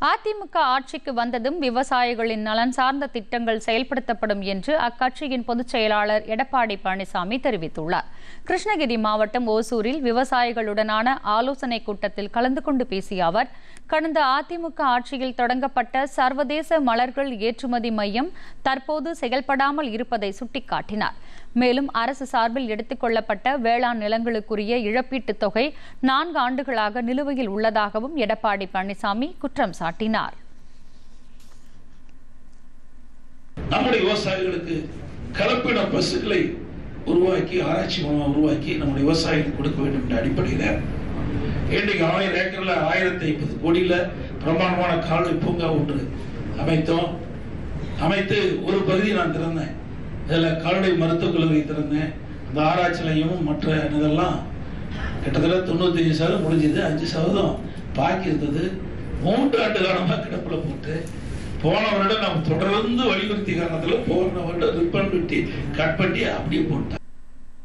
அதிமுக ஆட்சிக்கு வந்ததும் விவசாயிகளின் நலன் சார்ந்த திட்டங்கள் செயல்படுத்தப்படும் என்று அக்கட்சியின் பொதுச் செயலாளர் எடப்பாடி பழனிசாமி தெரிவித்துள்ளார். கிருஷ்ணகிரி மாவட்டம் ஓசூரில் விவசாயிகளுடனான ஆலோசனைக் கூட்டத்தில் கலந்து கொண்டு பேசிய அவர் கடந்த அதிமுக ஆட்சியில் தொடங்கப்பட்ட சர்வதேச மலர்கள் ஏற்றுமதி மையம் தற்போது செயல்படாமல் இருப்பதை சுட்டிக்காட்டினார். மேலும் அரசு சார்பில் எடுத்துக் கொள்ளப்பட்ட வேளாண் நிலங்களுக்குரிய இழப்பீட்டுத் தொகை நான்கு ஆண்டுகளாக நிலுவையில் உள்ளதாகவும் எடப்பாடி பழனிசாமி குற்றம் சாட்டினார் நம்முடைய விவசாயிகளுக்கு கலப்பின பசுக்களை உருவாக்கி ஆராய்ச்சி மூலமாக உருவாக்கி நம்முடைய விவசாயிகளுக்கு கொடுக்க வேண்டும் என்ற அடிப்படையில் இன்றைக்கு ஆயிரம் ஏக்கர்ல ஆயிரத்தி ஐம்பது கோடியில் பிரமாண்டமான கால்நடை பூங்கா ஒன்று அமைத்தோம். அமைத்து ஒரு பகுதி நான் திறந்தேன். இதில் கால்நடை மருத்துவக் கல்லூரி திறந்தேன். அந்த ஆராய்ச்சிலையும் மற்ற இதெல்லாம் கிட்டத்தட்ட தொண்ணூத்தஞ்சு சதவீதம் முடிஞ்சது. அஞ்சு சதவீதம் பாக்கி இருந்தது. மூன்று ஆண்டு காலமாக கிடப்புல போட்டு போன வருடம் நம்ம தொடர்ந்து வலியுறுத்தி காரணத்தில் போன வருடம் ரிப்பன் வெட்டி கட் பண்ணி அப்படியே போட்டான்.